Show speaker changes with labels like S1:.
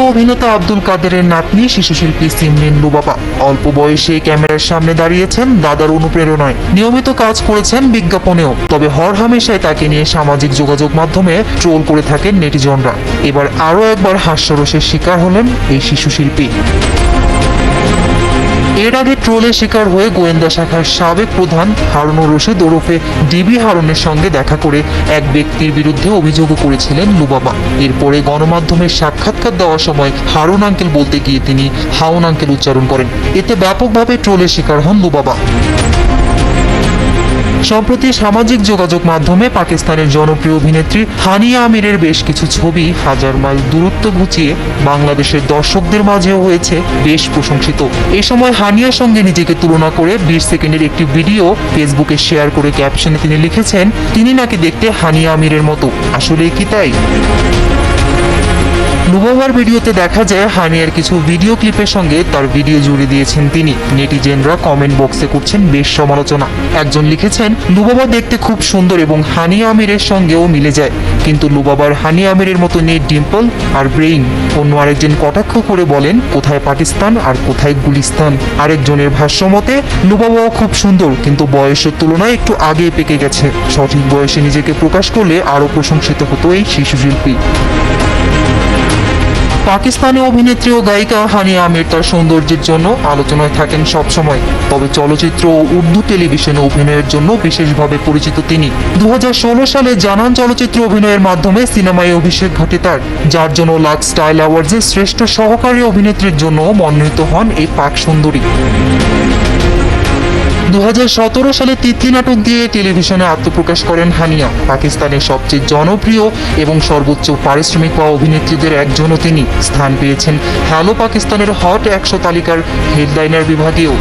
S1: অভিনেতা আব্দুল কাদেরের নাতনি শিশুশিল্পী সিমরিন লুবাবা অল্প বয়সে ক্যামেরার সামনে দাঁড়িয়েছেন দাদার অনুপ্রেরণায়। নিয়মিত কাজ করেছেন বিজ্ঞাপনেও, তবে হর হামেশায় তাকে নিয়ে সামাজিক যোগাযোগ মাধ্যমে ট্রোল করে থাকেন নেটিজনরা। এবার আরও একবার হাস্যরসের শিকার হলেন এই শিশুশিল্পী। এর আগে ট্রোলের শিকার হয়ে গোয়েন্দা শাখার সাবেক প্রধান হারুনুর রশিদ ওরফে ডিবি হারুনের সঙ্গে দেখা করে এক ব্যক্তির বিরুদ্ধে অভিযোগও করেছিলেন লুবাবা এরপরে গণমাধ্যমের সাক্ষাৎকার দেওয়ার সময় হারুন আঙ্কেল বলতে গিয়ে তিনি হাউন আঙ্কেল উচ্চারণ করেন। এতে ব্যাপকভাবে ট্রোলের শিকার হন লুবাবা সম্প্রতি সামাজিক যোগাযোগ মাধ্যমে পাকিস্তানের জনপ্রিয় অভিনেত্রী হানিয়া আমিরের বেশ কিছু ছবি হাজার মাইল দূরত্ব ঘুচিয়ে বাংলাদেশের দর্শকদের মাঝেও হয়েছে বেশ প্রশংসিত। এ সময় হানিয়ার সঙ্গে নিজেকে তুলনা করে বিশ সেকেন্ডের একটি ভিডিও ফেসবুকে শেয়ার করে ক্যাপশনে তিনি লিখেছেন, তিনি নাকি দেখতে হানিয়া আমিরের মতো। আসলে কি তাই? লুবাবার ভিডিওতে দেখা যায়, হানিয়ার কিছু ভিডিও ক্লিপের সঙ্গে তার ভিডিও জুড়ে দিয়েছেন তিনি। নেটিজেনরা কমেন্ট বক্সে করছেন বেশ সমালোচনা। একজন লিখেছেন, লুবাবা দেখতে খুব সুন্দর এবং হানিয়া আমিরের সঙ্গেও মিলে যায়। কিন্তু লুবাবার হানিয়া আমিরের মতো নেই ডিম্পল আর ব্রেইন, অন্য আরেকজন কটাক্ষ করে বলেন, কোথায় পাকিস্তান আর কোথায় গুলিস্তান? আরেকজনের ভাষ্য মতে, লুবাবাও খুব সুন্দর, কিন্তু বয়সের তুলনায় একটু আগে পেকে গেছে। সঠিক বয়সে নিজেকে প্রকাশ করলে আরও প্রশংসিত হতো এই শিশু শিল্পী। পাকিস্তানি অভিনেত্রী ও গায়িকা হানিয়া আমির তার সৌন্দর্যের জন্য আলোচনায় থাকেন সবসময়। তবে চলচ্চিত্র ও উর্দু টেলিভিশনে অভিনয়ের জন্য বিশেষভাবে পরিচিত তিনি। দু হাজার ষোলো সালে জানান চলচ্চিত্র অভিনয়ের মাধ্যমে সিনেমায় অভিষেক ঘটে তার, যার জন্য লাক্স স্টাইল অ্যাওয়ার্ডসে শ্রেষ্ঠ সহকারী অভিনেত্রীর জন্য মনোনীত হন এই পাক সুন্দরী। দু হাজার সতেরো সালে তিতলি নাটক দিয়ে টেলিভিশনে আত্মপ্রকাশ করেন হানিয়া। পাকিস্তানের সবচেয়ে জনপ্রিয় এবং সর্বোচ্চ পারিশ্রমিক পাওয়া অভিনেত্রীদের একজনও তিনি। স্থান পেয়েছেন হ্যালো পাকিস্তানের হট একশো তালিকার হেডলাইনার বিভাগেও।